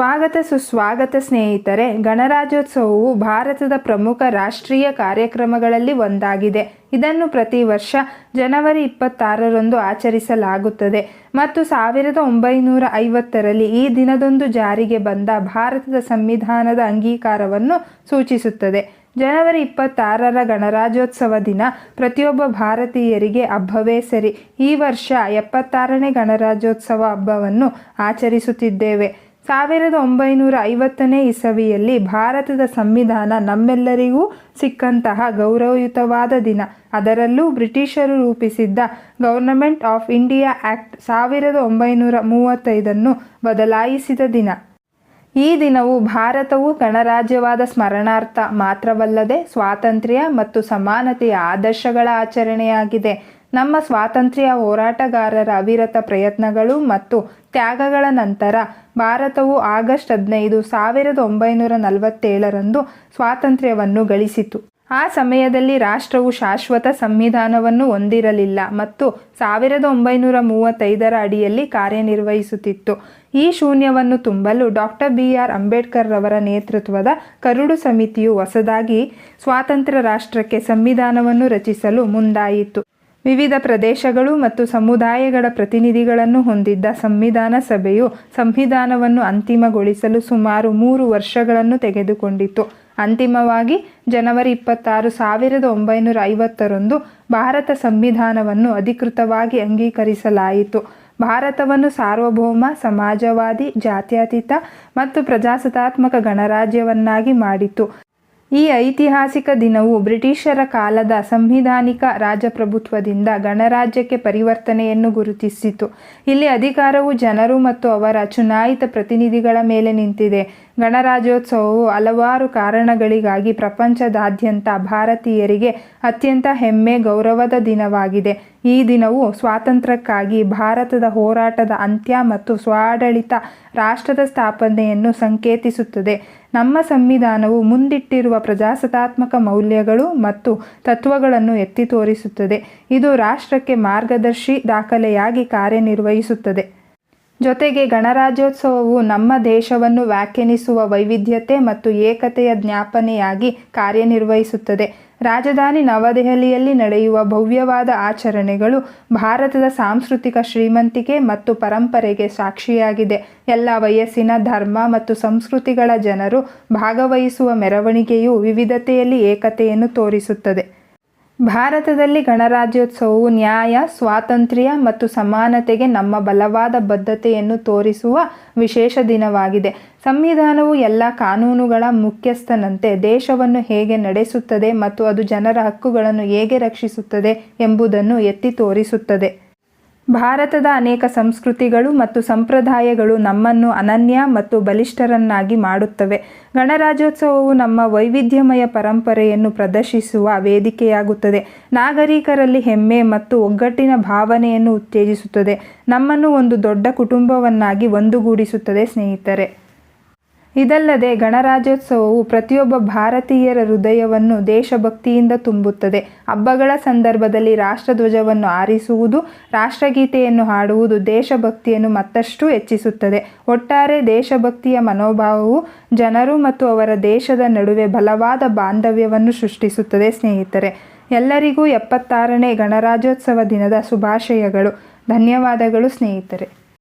ಸ್ವಾಗತ ಸುಸ್ವಾಗತ ಸ್ನೇಹಿತರೆ, ಗಣರಾಜ್ಯೋತ್ಸವವು ಭಾರತದ ಪ್ರಮುಖ ರಾಷ್ಟ್ರೀಯ ಕಾರ್ಯಕ್ರಮಗಳಲ್ಲಿ ಒಂದಾಗಿದೆ. ಇದನ್ನು ಪ್ರತಿ ವರ್ಷ ಜನವರಿ ಇಪ್ಪತ್ತಾರರಂದು ಆಚರಿಸಲಾಗುತ್ತದೆ. ಮತ್ತು ಸಾವಿರದ ಒಂಬೈನೂರ ಐವತ್ತರಲ್ಲಿ ಈ ದಿನದಂದು ಜಾರಿಗೆ ಬಂದ ಭಾರತದ ಸಂವಿಧಾನದ ಅಂಗೀಕಾರವನ್ನು ಸೂಚಿಸುತ್ತದೆ. ಜನವರಿ ಇಪ್ಪತ್ತಾರರ ಗಣರಾಜ್ಯೋತ್ಸವ ದಿನ ಪ್ರತಿಯೊಬ್ಬ ಭಾರತೀಯರಿಗೆ ಹಬ್ಬವೇ ಸರಿ. ಈ ವರ್ಷ ಎಪ್ಪತ್ತಾರನೇ ಗಣರಾಜ್ಯೋತ್ಸವ ಹಬ್ಬವನ್ನು ಆಚರಿಸುತ್ತಿದ್ದೇವೆ. ಸಾವಿರದ ಒಂಬೈನೂರ ಐವತ್ತನೇ ಇಸವಿಯಲ್ಲಿ ಭಾರತದ ಸಂವಿಧಾನ ನಮ್ಮೆಲ್ಲರಿಗೂ ಸಿಕ್ಕಂತಹ ಗೌರವಯುತವಾದ ದಿನ. ಅದರಲ್ಲೂ ಬ್ರಿಟಿಷರು ರೂಪಿಸಿದ್ದ ಗವರ್ನಮೆಂಟ್ ಆಫ್ ಇಂಡಿಯಾ ಆ್ಯಕ್ಟ್ ಸಾವಿರದ ಒಂಬೈನೂರ ಮೂವತ್ತೈದನ್ನು ಬದಲಾಯಿಸಿದ ದಿನ. ಈ ದಿನವು ಭಾರತವು ಗಣರಾಜ್ಯವಾದ ಸ್ಮರಣಾರ್ಥ ಮಾತ್ರವಲ್ಲದೆ ಸ್ವಾತಂತ್ರ್ಯ ಮತ್ತು ಸಮಾನತೆಯ ಆದರ್ಶಗಳ ಆಚರಣೆಯಾಗಿದೆ. ನಮ್ಮ ಸ್ವಾತಂತ್ರ್ಯ ಹೋರಾಟಗಾರರ ಅವಿರತ ಪ್ರಯತ್ನಗಳು ಮತ್ತು ತ್ಯಾಗಗಳ ನಂತರ ಭಾರತವು ಆಗಸ್ಟ್ ಹದಿನೈದು, ಸಾವಿರದ ಒಂಬೈನೂರ ನಲವತ್ತೇಳರಂದು ಸ್ವಾತಂತ್ರ್ಯವನ್ನು ಗಳಿಸಿತು. ಆ ಸಮಯದಲ್ಲಿ ರಾಷ್ಟ್ರವು ಶಾಶ್ವತ ಸಂವಿಧಾನವನ್ನು ಹೊಂದಿರಲಿಲ್ಲ ಮತ್ತು ಸಾವಿರದ ಒಂಬೈನೂರ ಮೂವತ್ತೈದರ ಅಡಿಯಲ್ಲಿ ಕಾರ್ಯನಿರ್ವಹಿಸುತ್ತಿತ್ತು. ಈ ಶೂನ್ಯವನ್ನು ತುಂಬಲು ಡಾಕ್ಟರ್ ಬಿ. ಆರ್. ಅಂಬೇಡ್ಕರ್ ರವರ ನೇತೃತ್ವದ ಕರುಡು ಸಮಿತಿಯು ಹೊಸದಾಗಿ ಸ್ವಾತಂತ್ರ್ಯ ರಾಷ್ಟ್ರಕ್ಕೆ ಸಂವಿಧಾನವನ್ನು ರಚಿಸಲು ಮುಂದಾಯಿತು. ವಿವಿಧ ಪ್ರದೇಶಗಳು ಮತ್ತು ಸಮುದಾಯಗಳ ಪ್ರತಿನಿಧಿಗಳನ್ನು ಹೊಂದಿದ್ದ ಸಂವಿಧಾನ ಸಭೆಯು ಸಂವಿಧಾನವನ್ನು ಅಂತಿಮಗೊಳಿಸಲು ಸುಮಾರು ಮೂರು ವರ್ಷಗಳನ್ನು ತೆಗೆದುಕೊಂಡಿತು ಅಂತಿಮವಾಗಿ ಜನವರಿ ಇಪ್ಪತ್ತಾರು, ಸಾವಿರದ ಒಂಬೈನೂರ ಐವತ್ತರಂದು ಭಾರತ ಸಂವಿಧಾನವನ್ನು ಅಧಿಕೃತವಾಗಿ ಅಂಗೀಕರಿಸಲಾಯಿತು. ಭಾರತವನ್ನು ಸಾರ್ವಭೌಮ, ಸಮಾಜವಾದಿ, ಜಾತ್ಯತೀತ ಮತ್ತು ಪ್ರಜಾಸತ್ತಾತ್ಮಕ ಗಣರಾಜ್ಯವನ್ನಾಗಿ ಮಾಡಿತು. ಈ ಐತಿಹಾಸಿಕ ದಿನವು ಬ್ರಿಟಿಷರ ಕಾಲದ ಸಂವಿಧಾನಿಕ ರಾಜಪ್ರಭುತ್ವದಿಂದ ಗಣರಾಜ್ಯಕ್ಕೆ ಪರಿವರ್ತನೆಯನ್ನು ಗುರುತಿಸಿತು. ಇಲ್ಲಿ ಅಧಿಕಾರವು ಜನರು ಮತ್ತು ಅವರ ಚುನಾಯಿತ ಪ್ರತಿನಿಧಿಗಳ ಮೇಲೆ ನಿಂತಿದೆ. ಗಣರಾಜ್ಯೋತ್ಸವವು ಹಲವಾರು ಕಾರಣಗಳಿಗಾಗಿ ಪ್ರಪಂಚದಾದ್ಯಂತ ಭಾರತೀಯರಿಗೆ ಅತ್ಯಂತ ಹೆಮ್ಮೆ ಗೌರವದ ದಿನವಾಗಿದೆ. ಈ ದಿನವು ಸ್ವಾತಂತ್ರ್ಯಕ್ಕಾಗಿ ಭಾರತದ ಹೋರಾಟದ ಅಂತ್ಯ ಮತ್ತು ಸ್ವಾಡಳಿತ ರಾಷ್ಟ್ರದ ಸ್ಥಾಪನೆಯನ್ನು ಸಂಕೇತಿಸುತ್ತದೆ. ನಮ್ಮ ಸಂವಿಧಾನವು ಮುಂದಿಟ್ಟಿರುವ ಪ್ರಜಾಸತ್ತಾತ್ಮಕ ಮೌಲ್ಯಗಳು ಮತ್ತು ತತ್ವಗಳನ್ನು ಎತ್ತಿ ತೋರಿಸುತ್ತದೆ. ಇದು ರಾಷ್ಟ್ರಕ್ಕೆ ಮಾರ್ಗದರ್ಶಿ ದಾಖಲೆಯಾಗಿ ಕಾರ್ಯನಿರ್ವಹಿಸುತ್ತದೆ. ಜೊತೆಗೆ ಗಣರಾಜ್ಯೋತ್ಸವವು ನಮ್ಮ ದೇಶವನ್ನು ವ್ಯಾಖ್ಯಾನಿಸುವ ವೈವಿಧ್ಯತೆ ಮತ್ತು ಏಕತೆಯ ಜ್ಞಾಪನೆಯಾಗಿ ಕಾರ್ಯನಿರ್ವಹಿಸುತ್ತದೆ. ರಾಜಧಾನಿ ನವದೆಹಲಿಯಲ್ಲಿ ನಡೆಯುವ ಭವ್ಯವಾದ ಆಚರಣೆಗಳು ಭಾರತದ ಸಾಂಸ್ಕೃತಿಕ ಶ್ರೀಮಂತಿಕೆ ಮತ್ತು ಪರಂಪರೆಗೆ ಸಾಕ್ಷಿಯಾಗಿದೆ. ಎಲ್ಲ ವಯಸ್ಸಿನ ಧರ್ಮ ಮತ್ತು ಸಂಸ್ಕೃತಿಗಳ ಜನರು ಭಾಗವಹಿಸುವ ಮೆರವಣಿಗೆಯು ವಿವಿಧತೆಯಲ್ಲಿ ಏಕತೆಯನ್ನು ತೋರಿಸುತ್ತದೆ. ಭಾರತದಲ್ಲಿ ಗಣರಾಜ್ಯೋತ್ಸವವು ನ್ಯಾಯ, ಸ್ವಾತಂತ್ರ್ಯ ಮತ್ತು ಸಮಾನತೆಗೆ ನಮ್ಮ ಬಲವಾದ ಬದ್ಧತೆಯನ್ನು ತೋರಿಸುವ ವಿಶೇಷ ದಿನವಾಗಿದೆ. ಸಂವಿಧಾನವು ಎಲ್ಲ ಕಾನೂನುಗಳ ಮುಖ್ಯಸ್ಥನಂತೆ ದೇಶವನ್ನು ಹೇಗೆ ನಡೆಸುತ್ತದೆ ಮತ್ತು ಅದು ಜನರ ಹಕ್ಕುಗಳನ್ನು ಹೇಗೆ ರಕ್ಷಿಸುತ್ತದೆ ಎಂಬುದನ್ನು ಎತ್ತಿ ತೋರಿಸುತ್ತದೆ. ಭಾರತದ ಅನೇಕ ಸಂಸ್ಕೃತಿಗಳು ಮತ್ತು ಸಂಪ್ರದಾಯಗಳು ನಮ್ಮನ್ನು ಅನನ್ಯ ಮತ್ತು ಬಲಿಷ್ಠರನ್ನಾಗಿ ಮಾಡುತ್ತವೆ. ಗಣರಾಜ್ಯೋತ್ಸವವು ನಮ್ಮ ವೈವಿಧ್ಯಮಯ ಪರಂಪರೆಯನ್ನು ಪ್ರದರ್ಶಿಸುವ ವೇದಿಕೆಯಾಗುತ್ತದೆ. ನಾಗರಿಕರಲ್ಲಿ ಹೆಮ್ಮೆ ಮತ್ತು ಒಗ್ಗಟ್ಟಿನ ಭಾವನೆಯನ್ನು ಉತ್ತೇಜಿಸುತ್ತದೆ. ನಮ್ಮನ್ನು ಒಂದು ದೊಡ್ಡ ಕುಟುಂಬವನ್ನಾಗಿ ಒಂದುಗೂಡಿಸುತ್ತದೆ ಸ್ನೇಹಿತರೆ. ಇದಲ್ಲದೆ ಗಣರಾಜ್ಯೋತ್ಸವವು ಪ್ರತಿಯೊಬ್ಬ ಭಾರತೀಯರ ಹೃದಯವನ್ನು ದೇಶಭಕ್ತಿಯಿಂದ ತುಂಬುತ್ತದೆ. ಹಬ್ಬಗಳ ಸಂದರ್ಭದಲ್ಲಿ ರಾಷ್ಟ್ರಧ್ವಜವನ್ನು ಆರಿಸುವುದು ರಾಷ್ಟ್ರಗೀತೆಯನ್ನು ಹಾಡುವುದು ದೇಶಭಕ್ತಿಯನ್ನು ಮತ್ತಷ್ಟು ಹೆಚ್ಚಿಸುತ್ತದೆ. ಒಟ್ಟಾರೆ ದೇಶಭಕ್ತಿಯ ಮನೋಭಾವವು ಜನರು ಮತ್ತು ಅವರ ದೇಶದ ನಡುವೆ ಬಲವಾದ ಬಾಂಧವ್ಯವನ್ನು ಸೃಷ್ಟಿಸುತ್ತದೆ ಸ್ನೇಹಿತರೆ. ಎಲ್ಲರಿಗೂ ಎಪ್ಪತ್ತಾರನೇ ಗಣರಾಜ್ಯೋತ್ಸವ ದಿನದ ಶುಭಾಶಯಗಳು. ಧನ್ಯವಾದಗಳು ಸ್ನೇಹಿತರೆ.